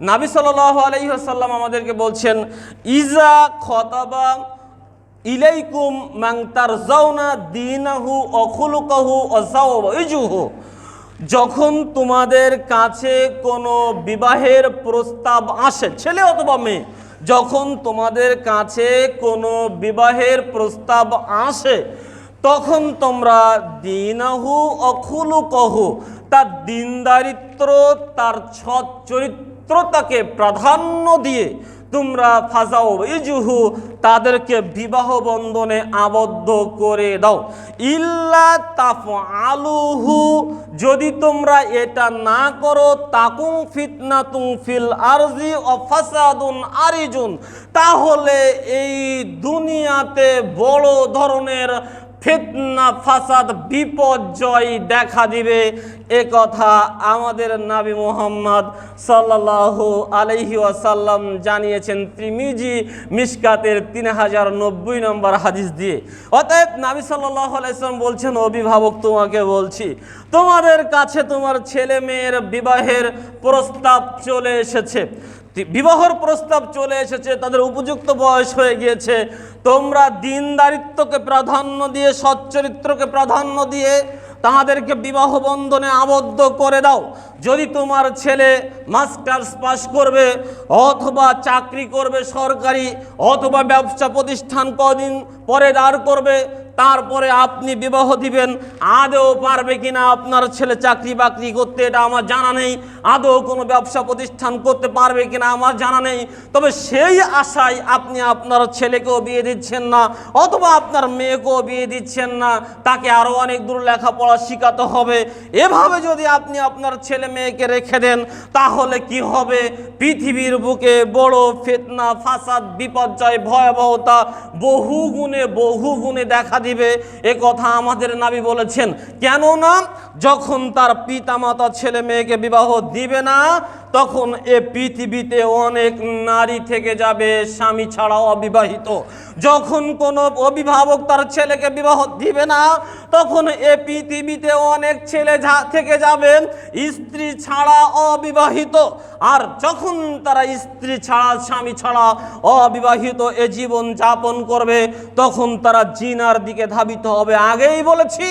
নাবি সাল্লাহ আলহিহাসাল্লাম আমাদেরকে বলছেন, ইজা খতাবা ইলাইকুম মাংতার জাউনা দিনাহু অখুলুকাহু অজাউজুহু যখন তোমাদের কাছে কোনো বিবাহের প্রস্তাব আসে, ছেলে অথবা মেয়ে, যখন তোমাদের কাছে কোনো বিবাহের প্রস্তাব আসে, তখন তোমরা দিনাহু অখুলুকহু তার দিনদারিত্র তার সৎ চরিত্রতাকে প্রাধান্য দিয়ে তোমরা ফাজাও ইজুহু, তাদেরকে বিবাহ বন্ধনে আবদ্ধ করে দাও। ইল্লা তাফ আলুহু যদি তোমরা এটা না করো, তাকুম ফিতনা তুম ফিল আরজি ও ফাসাদুন আরিজুন। তাহলে এই দুনিয়াতে বড় ধরনের ফিতনা, ফাসাদ, বিপর্যয় দেখা দিবে। এ কথা আমাদের নাবি মোহাম্মদ সাল্লাল্লাহু আলাইহি ওয়াসাল্লাম জানিয়েছেন ত্রিমিজি মিসকাতের তিন হাজার নব্বই নম্বর হাদিস দিয়ে। অতএব নাবি সাল্লাল্লাহু আলাইসাল্লাম বলছেন, অভিভাবক, তোমাকে বলছি, তোমাদের কাছে তোমার ছেলে মেয়ের বিবাহের প্রস্তাব চলে এসেছে। বিবাহর প্রস্তাব চলে এসেছে, তাদের উপযুক্ত বয়স হয়ে গিয়েছে। তোমরা দিনদারিত্বকে প্রাধান্য দিয়ে সচ্চরিত্রকে প্রাধান্য দিয়ে তাদেরকে বিবাহ বন্ধনে আবদ্ধ করে দাও। যদি তোমার ছেলে মাস্টার্স পাস করবে, অথবা চাকরি করবে সরকারি, অথবা ব্যবসা প্রতিষ্ঠান কদিন পরে দাঁড় করবে তারপরে আপনি বিবাহ দিবেন। আদৌ পারবে কিনা আপনার ছেলে চাকরি বাকরি করতে, এটা আমার জানা নেই। আদৌ কোনো ব্যবসা প্রতিষ্ঠান করতে পারবে কিনা আমার জানা নেই। তবে সেই আশায় আপনি আপনার ছেলেকেও বিয়ে দিচ্ছেন না, অথবা আপনার মেয়েকেও বিয়ে দিচ্ছেন না। তাকে আরও অনেক দূর লেখাপড়া শেখাতে হবে। এভাবে যদি আপনি আপনার ছেলে মেয়েকে রেখে দেন, তাহলে কি হবে? পৃথিবীর বুকে বড় ফেতনা, ফাসাদ, বিপর্যয়, ভয়াবহতা বহু গুণে বহু গুণে দেখা দিবে? এ কথা আমাদের নাবি বলেছেন। কেননা যখন তার পিতামাতা ছেলে মেয়েকে বিবাহ দিবে না তখন এ পৃথিবীতে অনেক নারী থেকে যাবে, স্বামী ছাড়াও অবিবাহিত। যখন কোনো অভিভাবক তার ছেলেকে বিবাহ দিবে না, তখন এ পৃথিবীতে অনেক ছেলে থেকে যাবেন স্ত্রী ছাড়া অবিবাহিত। আর যখন তারা স্ত্রী ছাড়া, স্বামী ছাড়া অবিবাহিত এ জীবন যাপন করবে, তখন তারা জিনার দিকে ধাবিত হবে। আগেই বলেছি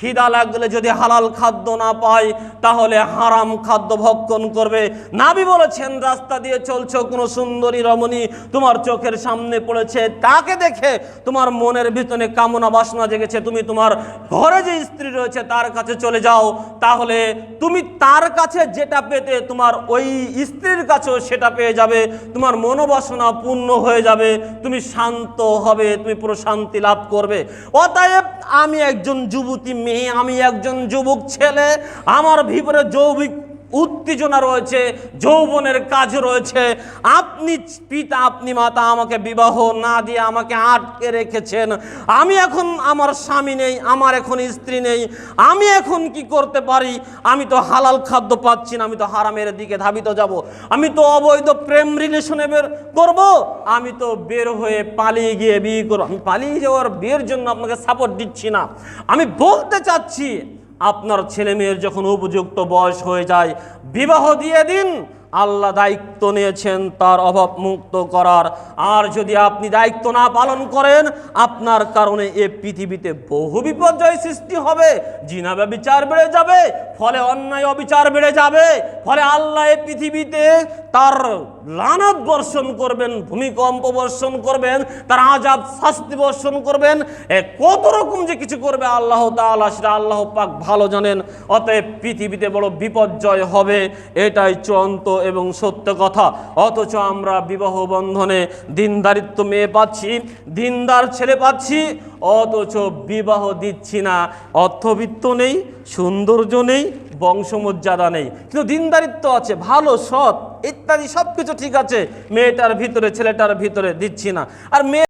খিদা লাগলে যদি হালাল খাদ্য না পায় তাহলে হারাম খাদ্য ভক্ষণ করবে? নাবি বলেছেন, রাস্তা দিয়ে চলছো কোনো সুন্দরী রমণী, তোমার চোখের সামনে পড়েছে, তাকে দেখে তোমার মনের ভিতরে কামনা বাসনা জেগেছে, তুমি তোমার ঘরে যে স্ত্রী রয়েছে, তার কাছে চলে যাও। তাহলে তুমি তার কাছে যেটা পেতে, তোমার ওই স্ত্রীর কাছেও সেটা পেয়ে যাবে। তোমার মনোবাসনা পূর্ণ হয়ে যাবে, তুমি শান্ত হবে, তুমি প্রশান্তি লাভ করবে। অতএব আমি একজন যুবতী মেয়ে আমি একজন যুবক ছেলে আমার ভিতরে যৌবিক উত্তেজনা রয়েছে, যৌবনের কাজ রয়েছে। আপনি পিতা, আপনি মাতা আমাকে বিবাহ না দিয়ে আমাকে আটকে রেখেছেন। আমি এখন আমার স্বামী নেই, আমার এখন স্ত্রী নেই। আমি এখন কি করতে পারি? আমি তো হালাল খাদ্য পাচ্ছি না, আমি তো হারামের দিকে ধাবিত যাব। আমি তো অবৈধ প্রেম রিলেশনে বের করব। আমি তো বের হয়ে পালিয়ে গিয়ে বিয়ে করব। আমি পালিয়ে যাওয়ার বিয়ের জন্য আপনাকে সাপোর্ট দিচ্ছি না। আমি বলতে চাচ্ছি আপনার ছেলে মেয়ের যখন উপযুক্ত বয়স হয়ে যায় বিবাহ দিয়ে দিন। আল্লাহ দায়িত্ব নিয়েছেন তার অভাব মুক্ত করার। আর যদি আপনি দায়িত্ব না পালন করেন, আপনার কারণে এ পৃথিবীতে বহু বিপর্যয় সৃষ্টি হবে। জিনা বিচার বেড়ে যাবে, ফলে অন্যায় অবিচার বেড়ে যাবে, ফলে আল্লাহ এ পৃথিবীতে তার লানত বর্ষণ করবেন, ভূমিকম্প বর্ষণ করবেন, তার আজাব শাস্তি বর্ষণ করবেন। এ কত রকম যে কিছু করবে আল্লাহ তাআলা, সেটা আল্লাহ পাক ভালো জানেন। অতএব পৃথিবীতে বড় বিপর্যয় হবে, এটাই চূড়ান্ত এবং সত্য কথা। অথচ আমরা বিবাহ বন্ধনে দিনদারিত্ব মেয়ে পাচ্ছি, দিনদার ছেলে পাচ্ছি, অথচ বিবাহ দিচ্ছি না। অর্থবিত্ত নেই, সৌন্দর্য নেই, বংশমর্যাদা নেই। কিন্তু দিনদারিত্ব আছে, ভালো, সৎ ইত্যাদি সব কিছু ঠিক আছে। মেয়েটার ভিতরে, ছেলেটার ভিতরে দিচ্ছি না। আর মেয়ে